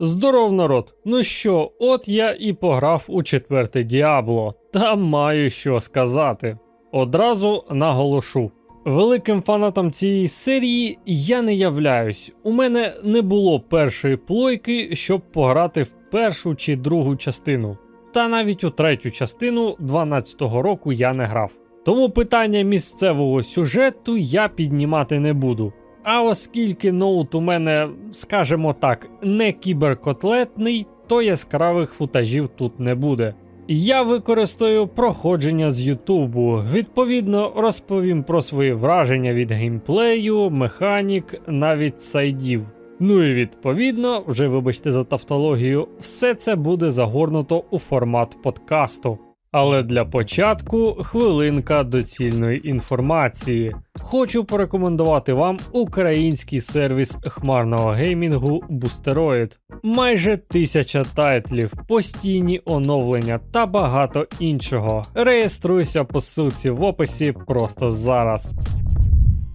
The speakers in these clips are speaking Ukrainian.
Здоров народ! Ну що, от я і пограв у четверте Діабло, та маю що сказати. Одразу наголошу. Великим фанатом цієї серії я не являюсь. У мене не було першої плойки, щоб пограти в першу чи другу частину. Та навіть у третю частину 12-го року я не грав. Тому питання місцевого сюжету я піднімати не буду. А оскільки ноут у мене, скажімо так, не кіберкотлетний, то яскравих футажів тут не буде. Я використаю проходження з Ютубу. Відповідно, розповім про свої враження від геймплею, механік, навіть сайдів. Ну і відповідно, вже вибачте за тавтологію, все це буде загорнуто у формат подкасту. Але для початку хвилинка доцільної інформації. Хочу порекомендувати вам український сервіс хмарного геймінгу Boosteroid. Майже тисяча тайтлів, постійні оновлення та багато іншого. Реєструйся по ссылці в описі просто зараз.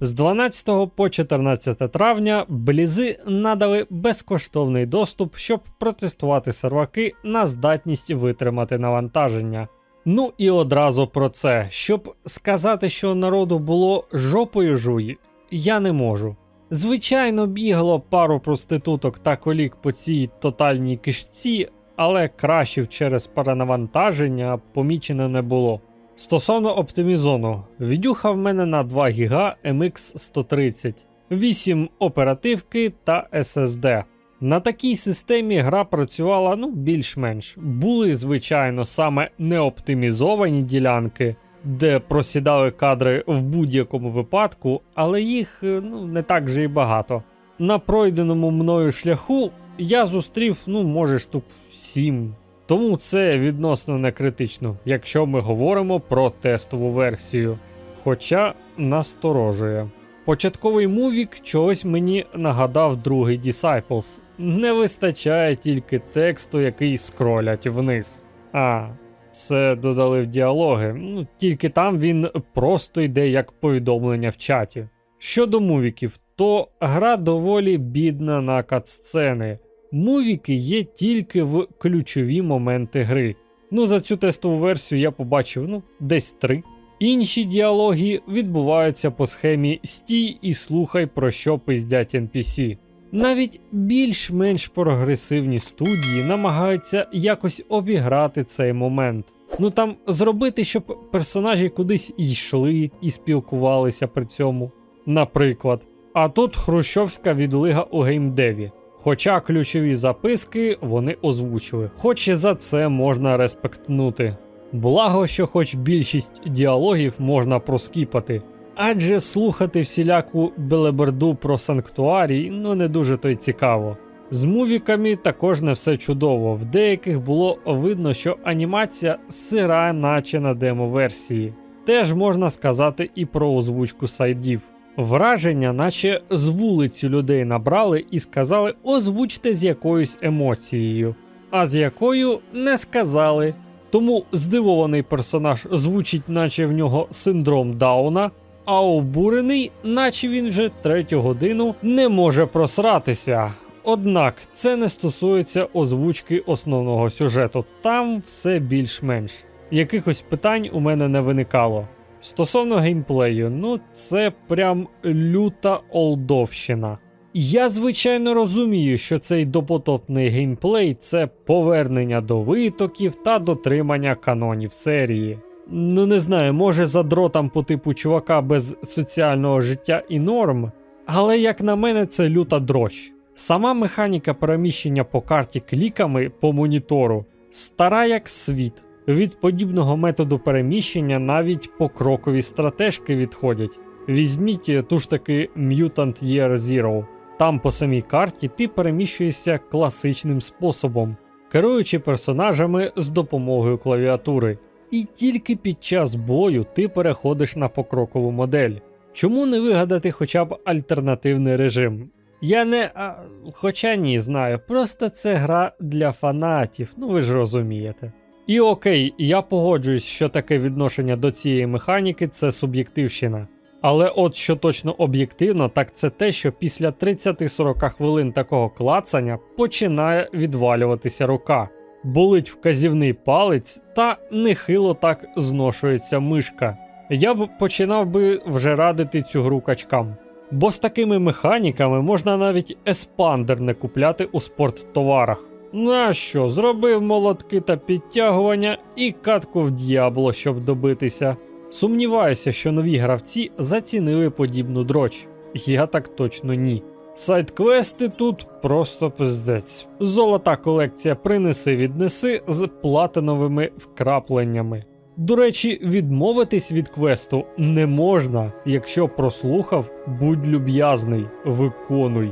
З 12 по 14 травня блізи надали безкоштовний доступ, щоб протестувати серваки на здатність витримати навантаження. Ну і одразу про це, щоб сказати, що народу було жопою жуї, я не можу. Звичайно, бігало пару проституток та колік по цій тотальній кишці, але кращів через перенавантаження помічено не було. Стосовно оптимізону, відюха в мене на 2 ГБ MX 130, 8 оперативки та SSD. На такій системі гра працювала ну більш-менш. Були, звичайно, саме неоптимізовані ділянки, де просідали кадри в будь-якому випадку, але їх е, ну, не так вже й багато. На пройденому мною шляху я зустрів, ну, може, штук 7. Тому це відносно не критично, якщо ми говоримо про тестову версію. Хоча насторожує. Початковий мувік чогось мені нагадав другий Disciples. Не вистачає тільки тексту, який скролять вниз. А, це додали в діалоги. Ну, тільки там він просто йде як повідомлення в чаті. Щодо мувіків, то гра доволі бідна на катсцени. Мувіки є тільки в ключові моменти гри. Ну, за цю тестову версію я побачив ну, десь три. Інші діалоги відбуваються по схемі стій і слухай про що пиздять NPC. Навіть більш-менш прогресивні студії намагаються якось обіграти цей момент. Ну там зробити, щоб персонажі кудись йшли і спілкувалися при цьому. Наприклад. А тут хрущовська відлига у геймдеві. Хоча ключові записки вони озвучили, хоч і за це можна респектнути. Благо, що хоч більшість діалогів можна проскіпати, адже слухати всіляку белеберду про санктуарій ну не дуже то й цікаво. З мувіками також не все чудово. В деяких було видно, що анімація сира, наче на демо-версії. Теж можна сказати і про озвучку сайдів. Враження, наче з вулиці людей набрали і сказали озвучте з якоюсь емоцією, а з якою не сказали. Тому здивований персонаж звучить, наче в нього синдром Дауна, а обурений, наче він вже третю годину не може просратися. Однак це не стосується озвучки основного сюжету, там все більш-менш. Якихось питань у мене не виникало. Стосовно геймплею, ну це прям люта олдовщина. Я звичайно розумію, що цей допотопний геймплей це повернення до витоків та дотримання канонів серії. Ну не знаю, може за дротом по типу чувака без соціального життя і норм, але як на мене, це люта дрощ. Сама механіка переміщення по карті кліками по монітору стара як світ. Від подібного методу переміщення навіть покрокові стратежки відходять. Візьміть ту ж таки Mutant Year Zero. Там по самій карті ти переміщуєшся класичним способом, керуючи персонажами з допомогою клавіатури. І тільки під час бою ти переходиш на покрокову модель. Чому не вигадати хоча б альтернативний режим? Я не. А, хоча ні, знаю, просто це гра для фанатів, ну ви ж розумієте. І окей, я погоджуюсь, що таке відношення до цієї механіки це суб'єктивщина. Але от що точно об'єктивно, так це те, що після 30-40 хвилин такого клацання починає відвалюватися рука, болить вказівний палець та нехило так зношується мишка. Я б починав би вже радити цю гру качкам. Бо з такими механіками можна навіть еспандер не купляти у спорттоварах. Нащо? Зробив молотки та підтягування і катку в д'ябло, щоб добитися. Сумніваюся, що нові гравці зацінили подібну дроч. Я так точно ні. Сайт-квести тут просто пиздець. Золота колекція принеси віднеси з платиновими вкрапленнями. До речі, відмовитись від квесту не можна, якщо прослухав, будь люб'язний, виконуй.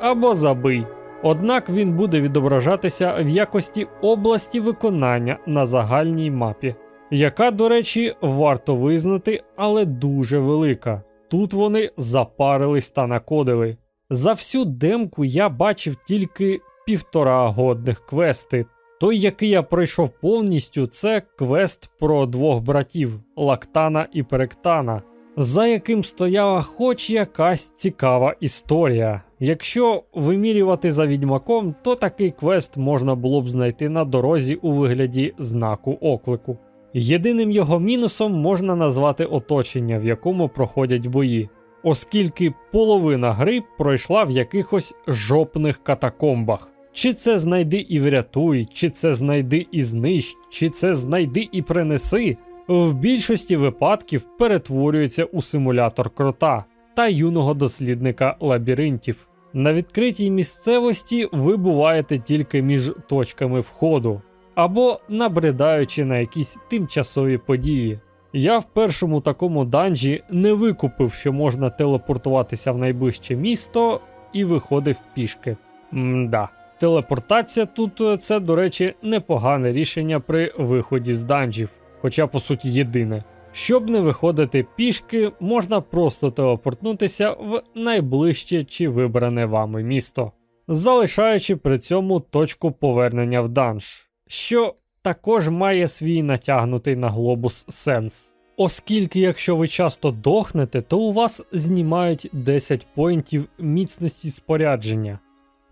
Або забий. Однак він буде відображатися в якості області виконання на загальній мапі, яка, до речі, варто визнати, але дуже велика. Тут вони запарились та накодили. За всю демку я бачив тільки півтора годних квести. Той, який я пройшов повністю, це квест про двох братів Лактана і Перектана, за яким стояла хоч якась цікава історія. Якщо вимірювати за відьмаком, то такий квест можна було б знайти на дорозі у вигляді знаку оклику. Єдиним його мінусом можна назвати оточення, в якому проходять бої, оскільки половина гри пройшла в якихось жопних катакомбах. Чи це знайди і врятуй, чи це знайди і знищ, чи це знайди і принеси, в більшості випадків перетворюється у симулятор крота та юного дослідника лабіринтів. На відкритій місцевості ви буваєте тільки між точками входу або набридаючи на якісь тимчасові події. Я в першому такому данжі не викупив, що можна телепортуватися в найближче місто і виходив пішки. Мда. Телепортація тут е, це, до речі, непогане рішення при виході з данжів, хоча по суті єдине. Щоб не виходити пішки, можна просто телепортнутися в найближче чи вибране вами місто, залишаючи при цьому точку повернення в данж, що також має свій натягнутий на глобус сенс. Оскільки, якщо ви часто дохнете, то у вас знімають 10 поінтів міцності спорядження.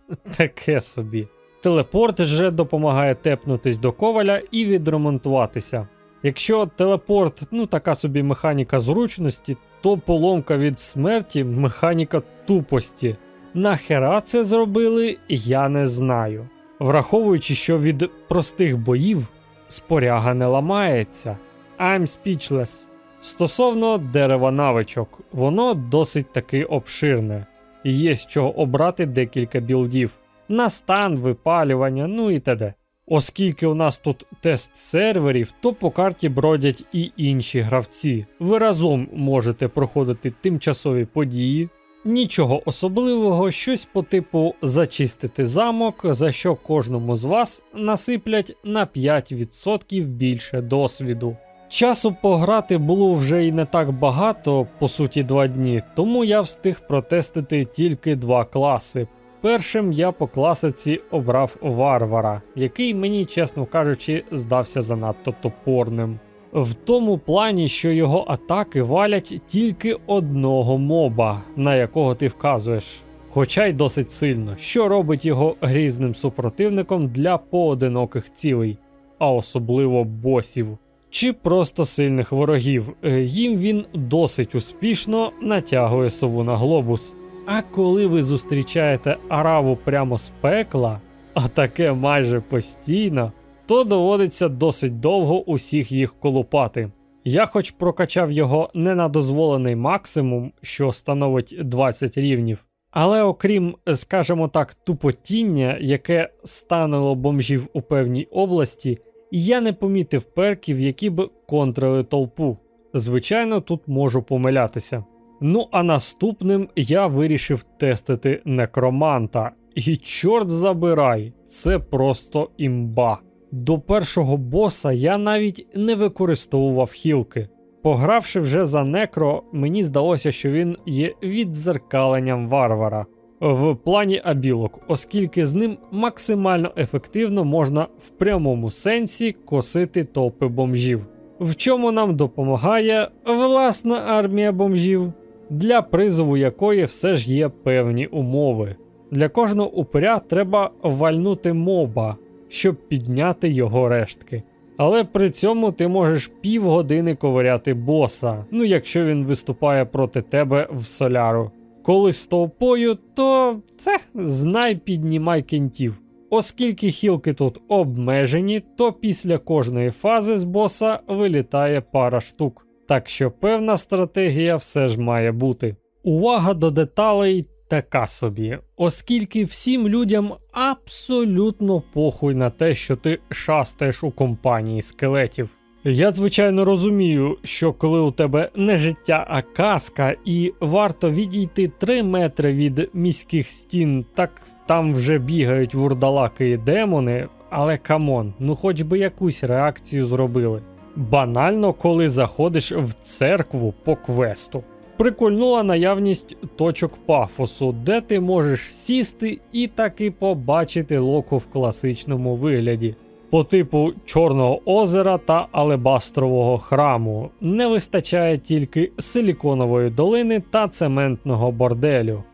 Таке собі. Телепорт же допомагає тепнутись до коваля і відремонтуватися. Якщо телепорт, ну така собі механіка зручності, то поломка від смерті механіка тупості. Нахера це зробили, я не знаю. Враховуючи, що від простих боїв споряга не ламається. I'm speechless. Стосовно дерева навичок, воно досить таки обширне і є з чого обрати декілька білдів на стан, випалювання, ну і т.д. Оскільки у нас тут тест серверів, то по карті бродять і інші гравці. Ви разом можете проходити тимчасові події. Нічого особливого, щось по типу зачистити замок, за що кожному з вас насиплять на 5% більше досвіду. Часу пограти було вже й не так багато, по суті, два дні, тому я встиг протестити тільки два класи. Першим я по класиці обрав варвара, який мені, чесно кажучи, здався занадто топорним. В тому плані, що його атаки валять тільки одного моба, на якого ти вказуєш. Хоча й досить сильно, що робить його грізним супротивником для поодиноких цілей, а особливо босів чи просто сильних ворогів. Е, Їм він досить успішно натягує сову на глобус. А коли ви зустрічаєте араву прямо з пекла, а таке майже постійно, то доводиться досить довго усіх їх колупати. Я хоч прокачав його не на дозволений максимум, що становить 20 рівнів, але окрім, скажімо так, тупотіння, яке станило бомжів у певній області, я не помітив перків, які б контрили толпу. Звичайно, тут можу помилятися. Ну а наступним я вирішив тестити некроманта. І чорт забирай, це просто імба. До першого боса я навіть не використовував хілки. Погравши вже за некро, мені здалося, що він є віддзеркаленням варвара в плані абілок, оскільки з ним максимально ефективно можна в прямому сенсі косити толпи бомжів. В чому нам допомагає власна армія бомжів, для призову якої все ж є певні умови. Для кожного упиря треба вальнути моба, щоб підняти його рештки. Але при цьому ти можеш півгодини ковиряти боса, ну якщо він виступає проти тебе в соляру. Коли з толпою, то це знай піднімай кентів. Оскільки хілки тут обмежені, то після кожної фази з боса вилітає пара штук. Так що певна стратегія все ж має бути. Увага до деталей така собі, оскільки всім людям абсолютно похуй на те, що ти шастаєш у компанії скелетів. Я звичайно розумію, що коли у тебе не життя, а казка, і варто відійти 3 метри від міських стін, так там вже бігають вурдалаки і демони, але камон, ну хоч би якусь реакцію зробили. Банально, коли заходиш в церкву по квесту. Прикольнула наявність точок пафосу, де ти можеш сісти і таки побачити локу в класичному вигляді. По типу Чорного озера та Алебастрового храму не вистачає тільки силіконової долини та цементного борделю.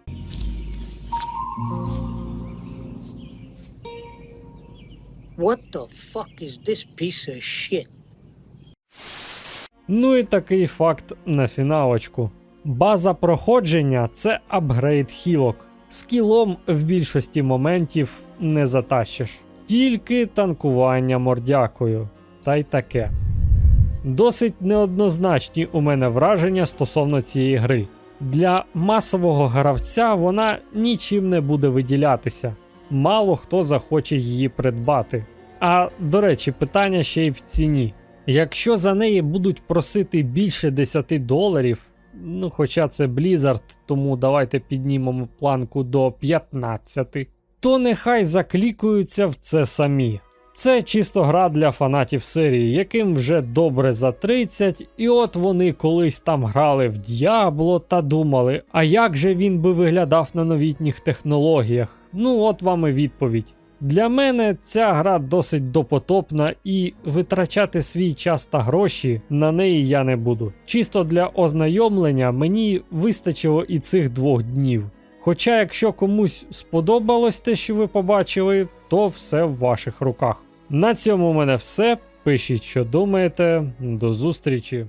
What the fuck is this piece of shit? Ну і такий факт на фіналочку. База проходження це апгрейд хілок. Скілом в більшості моментів не затащиш. Тільки танкування мордякою. Та й таке. Досить неоднозначні у мене враження стосовно цієї гри. Для масового гравця вона нічим не буде виділятися. Мало хто захоче її придбати. А до речі, питання ще й в ціні. Якщо за неї будуть просити більше 10 доларів, ну хоча це Blizzard, тому давайте піднімемо планку до 15, то нехай заклікуються в це самі. Це чисто гра для фанатів серії, яким вже добре за 30, і от вони колись там грали в Діабло та думали, а як же він би виглядав на новітніх технологіях? Ну от вам і відповідь. Для мене ця гра досить допотопна і витрачати свій час та гроші на неї я не буду. Чисто для ознайомлення мені вистачило і цих двох днів. Хоча, якщо комусь сподобалось те, що ви побачили, то все в ваших руках. На цьому в мене все. Пишіть, що думаєте. До зустрічі.